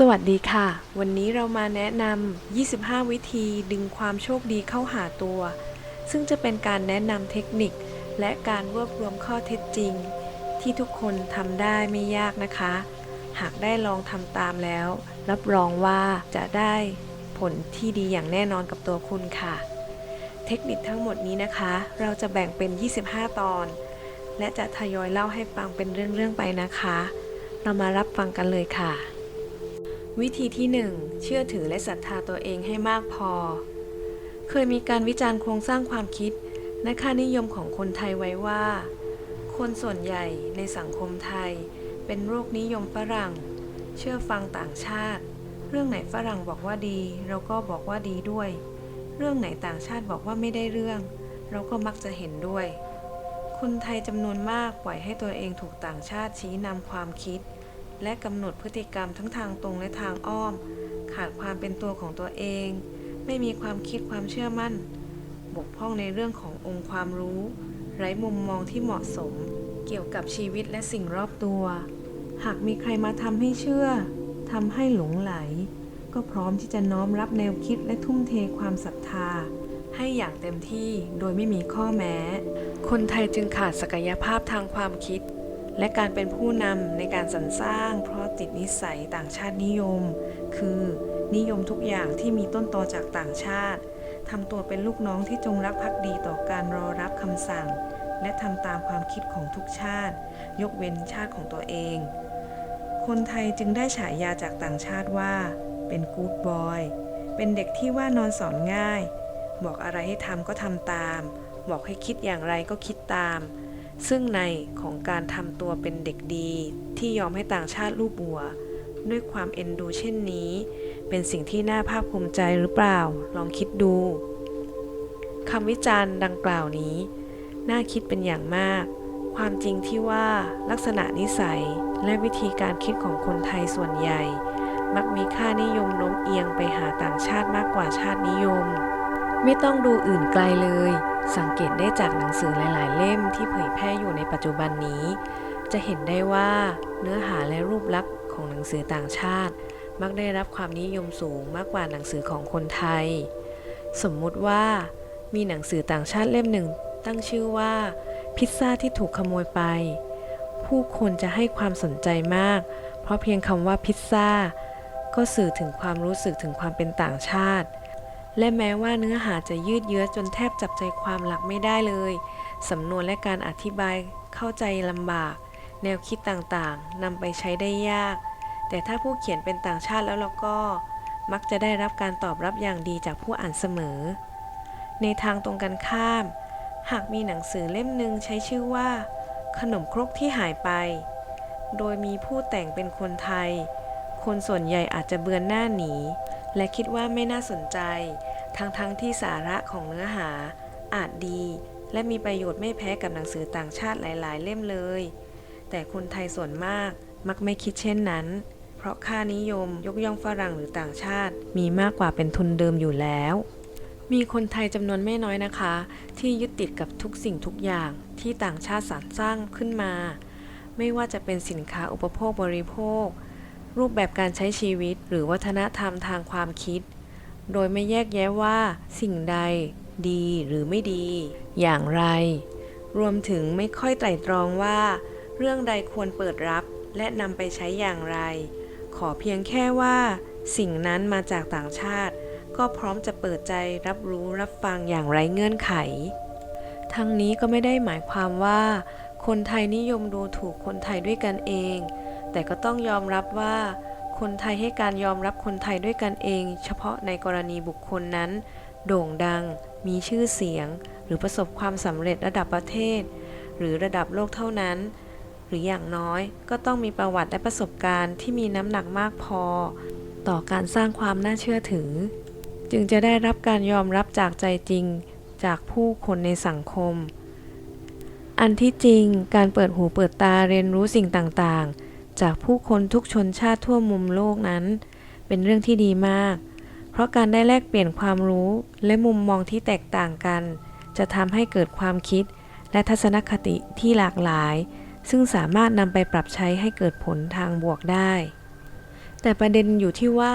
สวัสดีค่ะ วันนี้เรามาแนะนำ 25 วิธีดึงความโชคดีเข้าหาตัว ซึ่งจะเป็นการแนะนำเทคนิค และการรวบรวมข้อเท็จจริง ที่ทุกคนทำได้ไม่ยากนะคะ หากได้ลองทำตามแล้ว รับรองว่าจะได้ผลที่ดีอย่างแน่นอนกับตัวคุณค่ะ เทคนิคทั้งหมดนี้นะคะ เราจะแบ่งเป็น 25 ตอน และจะทยอยเล่าให้ฟังเป็นเรื่องๆไปนะคะ เรามารับฟังกันเลยค่ะ วิธีที่ 1 เชื่อถือและศรัทธาตัวเองให้มากพอ เคยมีการวิจารณ์โครงสร้างความคิด และค่านิยมของคนไทยไว้ว่า คนส่วนใหญ่ในสังคมไทย เป็นโรคนิยมฝรั่ง เชื่อฟังต่างชาติ เรื่องไหนฝรั่งบอกว่าดี เราก็บอกว่าดีด้วย เรื่องไหนต่างชาติบอกว่าไม่ได้เรื่อง เราก็มักจะเห็นด้วย คนไทยจำนวนมากปล่อยให้ตัวเองถูกต่างชาติชี้นำความคิด และกำหนดพฤติกรรมทั้งทางตรงและทางอ้อม ขาดความเป็นตัวของตัวเอง ไม่มีความคิดความเชื่อมั่น บกพร่องในเรื่องขององค์ความรู้ ไร้มุมมองที่เหมาะสม เกี่ยวกับชีวิตและสิ่งรอบตัว หากมีใครมาทำให้เชื่อทำให้หลงไหล ก็พร้อมที่จะน้อมรับแนวคิดและทุ่มเทความศรัทธา ให้อย่างเต็มที่โดยไม่มีข้อแม้ คนไทยจึงขาดศักยภาพทางความคิด และการเป็นผู้นำในการสรรสร้าง เพราะติดนิสัยต่างชาตินิยม คือนิยมทุกอย่างที่มีต้นตอจากต่างชาติทำตัวเป็นลูกน้องที่จงรักภักดีต่อการรอรับคำสั่ง และทำตามความคิดของทุกชาติ ยกเว้นชาติของตัวเอง คนไทยจึงได้ฉายาจากต่างชาติว่า เป็นกู๊ดบอย เป็นเด็กที่ว่านอนสอนง่าย บอกอะไรให้ทำก็ทำตาม บอกให้คิดอย่างไรก็คิดตาม ซึ่งในของการทำตัวเป็นเด็กดีที่ยอมให้ต่างชาติลูบหัว ด้วยความเอ็นดูเช่นนี้ เป็นสิ่งที่น่าภาคภูมิใจหรือเปล่า ลองคิดดูคำวิจารณ์ดังกล่าวนี้ น่าคิดเป็นอย่างมาก ความจริงที่ว่าลักษณะนิสัยและวิธีการคิดของคนไทยส่วนใหญ่ มักมีค่านิยมโน้มเอียงไปหาต่างชาติมากกว่าชาตินิยม ไม่ต้องดูอื่นไกลเลย สังเกตได้จากหนังสือหลาย ๆ เล่มที่เผยแพร่อยู่ในปัจจุบันนี้ จะเห็นได้ว่าเนื้อหาและรูปลักษณ์ของหนังสือต่างชาติ มักได้รับความนิยมสูงมากกว่าหนังสือของคนไทย สมมุติว่า มีหนังสือต่างชาติเล่มหนึ่ง ตั้งชื่อว่า พิซซ่าที่ถูกขโมยไป ผู้คนจะให้ความสนใจมาก เพราะเพียงคำว่าพิซซ่าก็สื่อถึงความรู้สึกถึงความเป็นต่างชาติ และแม้ว่าเนื้อหาจะยืดเยื้อจนแทบจับใจความหลักไม่ได้เลย สำนวนและการอธิบายเข้าใจลำบาก แนวคิดต่างๆนำไปใช้ได้ยาก แต่ถ้าผู้เขียนเป็นต่างชาติแล้วเราก็ มักจะได้รับการตอบรับอย่างดีจากผู้อ่านเสมอ ในทางตรงกันข้าม หากมีหนังสือเล่มหนึ่งใช้ชื่อว่า ขนมครกที่หายไป โดยมีผู้แต่งเป็นคนไทย คนส่วนใหญ่อาจจะเบือนหน้าหนีและคิดว่าไม่น่าสนใจ ทั้งๆทที่สาระของเนื้อหาอาจดี และมีประโยชน์ไม่แพ้กับหนังสือต่างชาติหลาย ๆ เล่มเลย แต่คนไทยส่วนมากมักไม่คิดเช่นนั้น เพราะค่านิยมยกย่องฝรั่งหรือต่างชาติ มีมากกว่าเป็นทุนเดิมอยู่แล้ว มีคนไทยจำนวนไม่น้อยนะคะ ที่ยึดติดกับทุกสิ่งทุกอย่างที่ต่างชาติสรรสร้างขึ้นมา ไม่ว่าจะเป็นสินค้าอุปโภคบริโภค รูปแบบการใช้ชีวิต หรือวัฒนธรรมทางความคิด โดยไม่แยกแยะว่า สิ่งใด ดีหรือไม่ดี อย่างไร รวมถึงไม่ค่อยไตร่ตรองว่า เรื่องใดควรเปิดรับและนำไปใช้อย่างไร ขอเพียงแค่ว่า สิ่งนั้นมาจากต่างชาติ ก็พร้อมจะเปิดใจรับรู้รับฟังอย่างไร้เงื่อนไข ทั้งนี้ก็ไม่ได้หมายความว่า คนไทยนิยมดูถูกคนไทยด้วยกันเอง แต่ก็ต้องยอมรับว่า คนไทยให้การยอมรับคนไทยด้วยกันเอง เฉพาะในกรณีบุคคลนั้น โด่งดัง มีชื่อเสียง หรือประสบความสำเร็จระดับประเทศ หรือระดับโลกเท่านั้น หรืออย่างน้อยก็ต้องมีประวัติและประสบการณ์ที่มีน้ำหนักมากพอ ต่อการสร้างความน่าเชื่อถือ จึงจะได้รับการยอมรับจากใจจริง จากผู้คนในสังคม อันที่จริงการเปิดหูเปิดตาเรียนรู้สิ่งต่างๆ จากผู้คนทุกชนชาติทั่วมุมโลกนั้น เป็นเรื่องที่ดีมาก เพราะการได้แลกเปลี่ยนความรู้และมุมมองที่แตกต่างกัน จะทำให้เกิดความคิดและทัศนคติที่หลากหลาย ซึ่งสามารถนำไปปรับใช้ให้เกิดผลทางบวกได้ แต่ประเด็นอยู่ที่ว่า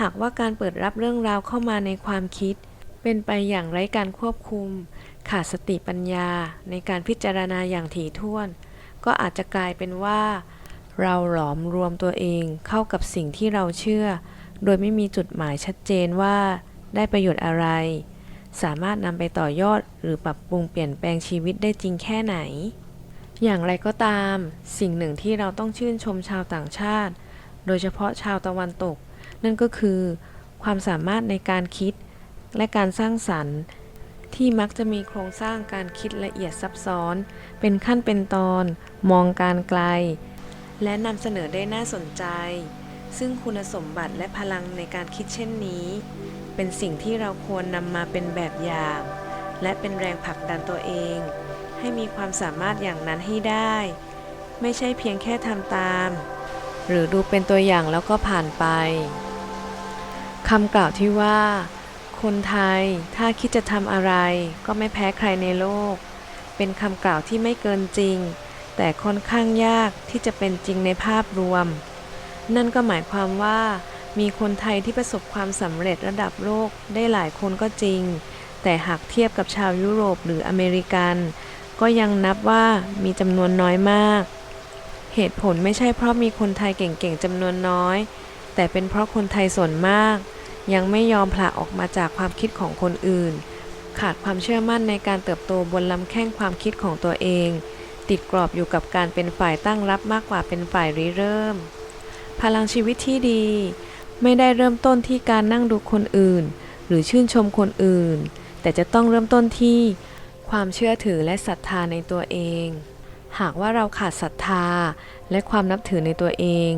หากว่าการเปิดรับเรื่องราวเข้ามาในความคิด เป็นไปอย่างไร้การควบคุม ขาดสติปัญญาในการพิจารณาอย่างถี่ถ้วน ก็อาจจะกลายเป็นว่า เราหลอมรวมตัวเองเข้ากับสิ่งที่เราเชื่อ โดยไม่มีจุดหมายชัดเจนว่าได้ประโยชน์อะไร สามารถนำไปต่อยอดหรือปรับปรุงเปลี่ยนแปลงชีวิตได้จริงแค่ไหน อย่างไรก็ตาม สิ่งหนึ่งที่เราต้องชื่นชมชาวต่างชาติ โดยเฉพาะชาวตะวันตก นั่นก็คือ ความสามารถในการคิด และการสร้างสรรค์ที่มักจะมีโครงสร้างการคิดละเอียดซับซ้อน เป็นขั้นเป็นตอน มองการไกล และนำเสนอได้น่าสนใจ ซึ่งคุณสมบัติและพลังในการคิดเช่นนี้ เป็นสิ่งที่เราควรนำมาเป็นแบบอย่าง และเป็นแรงผลักดันตัวเอง ให้มีความสามารถอย่างนั้นให้ได้ ไม่ใช่เพียงแค่ทำตาม หรือดูเป็นตัวอย่างแล้วก็ผ่านไปคำกล่าวที่ว่า คนไทยถ้าคิดจะทำอะไร ก็ไม่แพ้ใครในโลก เป็นคำกล่าวที่ไม่เกินจริง แต่ค่อนข้างยากที่จะเป็นจริงในภาพรวม นั่นก็หมายความว่า มีคนไทยที่ประสบความสำเร็จระดับโลกได้หลายคนก็จริง แต่หากเทียบกับชาวยุโรปหรืออเมริกัน ก็ยังนับว่ามีจำนวนน้อยมาก เหตุผลไม่ใช่เพราะมีคนไทยเก่งๆจำนวนน้อย แต่เป็นเพราะคนไทยส่วนมาก ยังไม่ยอมผละออกมาจากความคิดของคนอื่น ขาดความเชื่อมั่นในการเติบโตบนลำแข้งความคิดของตัวเอง ติดกรอบอยู่กับการเป็นฝ่ายตั้งรับมากกว่าเป็นฝ่ายริเริ่ม พลังชีวิตที่ดี ไม่ได้เริ่มต้นที่การนั่งดูคนอื่น หรือชื่นชมคนอื่น แต่จะต้องเริ่มต้นที่ ความเชื่อถือและศรัทธาในตัวเอง หากว่าเราขาดศรัทธาและความนับถือในตัวเอง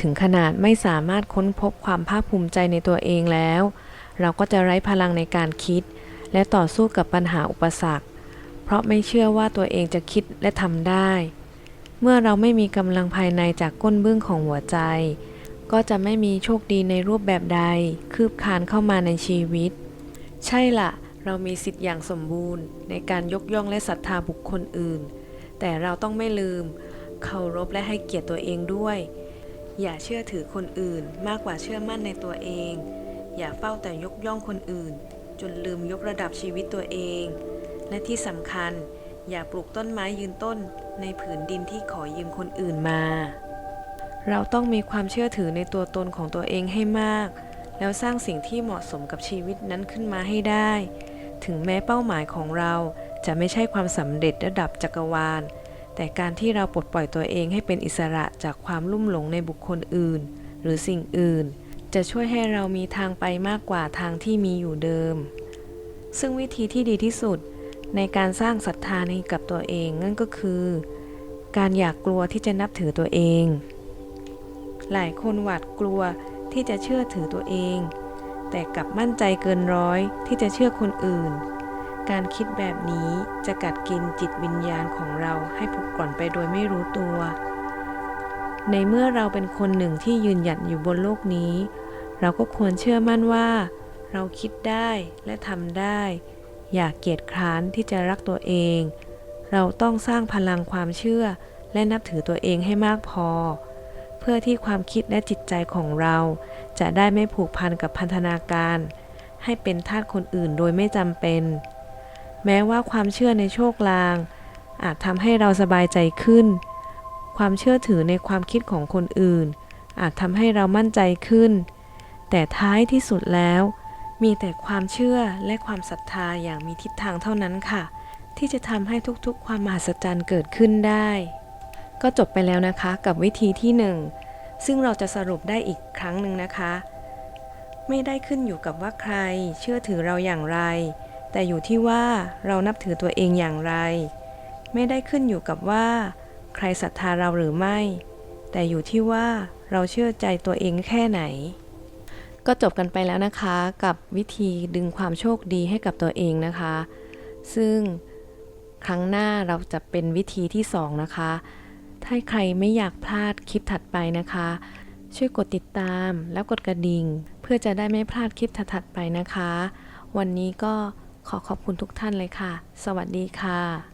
ถึงขนาดไม่สามารถค้นพบความภาคภูมิใจในตัวเองแล้ว เราก็จะไร้พลังในการคิด และต่อสู้กับปัญหาอุปสรรค เพราะไม่เชื่อว่าตัวเองจะคิดและทำได้ เมื่อเราไม่มีกำลังภายในจากก้นเบื้องของหัวใจ ก็จะไม่มีโชคดีในรูปแบบใด คืบคลานเข้ามาในชีวิต ใช่ละเรามีสิทธิ์อย่างสมบูรณ์ ในการยกย่องและศรัทธาบุคคลอื่น แต่เราต้องไม่ลืม เคารพและให้เกียรติตัวเองด้วย อย่าเชื่อถือคนอื่นมากกว่าเชื่อมั่นในตัวเอง อย่าเฝ้าแต่ยกย่องคนอื่น จนลืมยกระดับชีวิตตัวเอง และที่สำคัญ อย่าปลูกต้นไม้ยืนต้นในผืนดินที่ขอยืมคนอื่นมา เราต้องมีความเชื่อถือในตัวตนของตัวเองให้มาก แล้วสร้างสิ่งที่เหมาะสมกับชีวิตนั้นขึ้นมาให้ได้ ถึงแม้เป้าหมายของเราจะไม่ใช่ความสำเร็จระดับจักรวาล แต่การที่เราปลดปล่อยตัวเองให้เป็นอิสระจากความลุ่มหลงในบุคคลอื่น หรือสิ่งอื่น จะช่วยให้เรามีทางไปมากกว่าทางที่มีอยู่เดิม ซึ่งวิธีที่ดีที่สุด ในการสร้างศรัทธาในกับตัวเอง นั่นก็คือ การอยากกลัวที่จะนับถือตัวเอง หลายคนหวาดกลัวที่จะเชื่อถือตัวเอง แต่กลับมั่นใจเกินร้อยที่จะเชื่อคนอื่น การคิดแบบนี้จะกัดกินจิตวิญญาณของเราให้ผุกร่อนไปโดยไม่รู้ตัว ในเมื่อเราเป็นคนหนึ่งที่ยืนหยัดอยู่บนโลกนี้ เราก็ควรเชื่อมั่นว่า เราคิดได้และทำได้ อย่าเกียจคร้านที่จะรักตัวเอง เราต้องสร้างพลังความเชื่อและนับถือตัวเองให้มากพอ เพื่อที่ความคิดและจิตใจของเรา จะได้ไม่ผูกพันกับพันธนาการ ให้เป็นทาสคนอื่นโดยไม่จำเป็น แม้ว่าความเชื่อในโชคลาง อาจทำให้เราสบายใจขึ้น ความเชื่อถือในความคิดของคนอื่น อาจทำให้เรามั่นใจขึ้น แต่ท้ายที่สุดแล้ว มีแต่ความเชื่อและความศรัทธาอย่างมีทิศทางเท่านั้นค่ะ ที่จะทำให้ทุกๆ ความมหัศจรรย์เกิดขึ้นได้ ก็จบไปแล้วนะคะกับวิธีที่หนึ่งซึ่งเราจะสรุปได้อีกครั้งหนึ่งนะคะ ไม่ได้ขึ้นอยู่กับว่าใคร เชื่อถือเราอย่างไร แต่อยู่ที่ว่าเรานับถือตัวเองอย่างไร ไม่ได้ขึ้นอยู่กับว่า ใครศรัทธาเราหรือไม่ แต่อยู่ที่ว่าเราเชื่อใจตัวเองแค่ไหน ก็จบกันไปแล้วนะคะกับวิธีดึงความโชคดีให้กับตัวเองนะคะ ซึ่งครั้งหน้าเราจะเป็นวิธีที่สองนะคะ ถ้าใครไม่อยากพลาดคลิปถัดไปนะคะ ช่วยกดติดตามแล้วกดกระดิ่ง เพื่อจะได้ไม่พลาดคลิปถัดๆไปนะคะ วันนี้ก็ขอขอบคุณทุกท่านเลยค่ะ สวัสดีค่ะ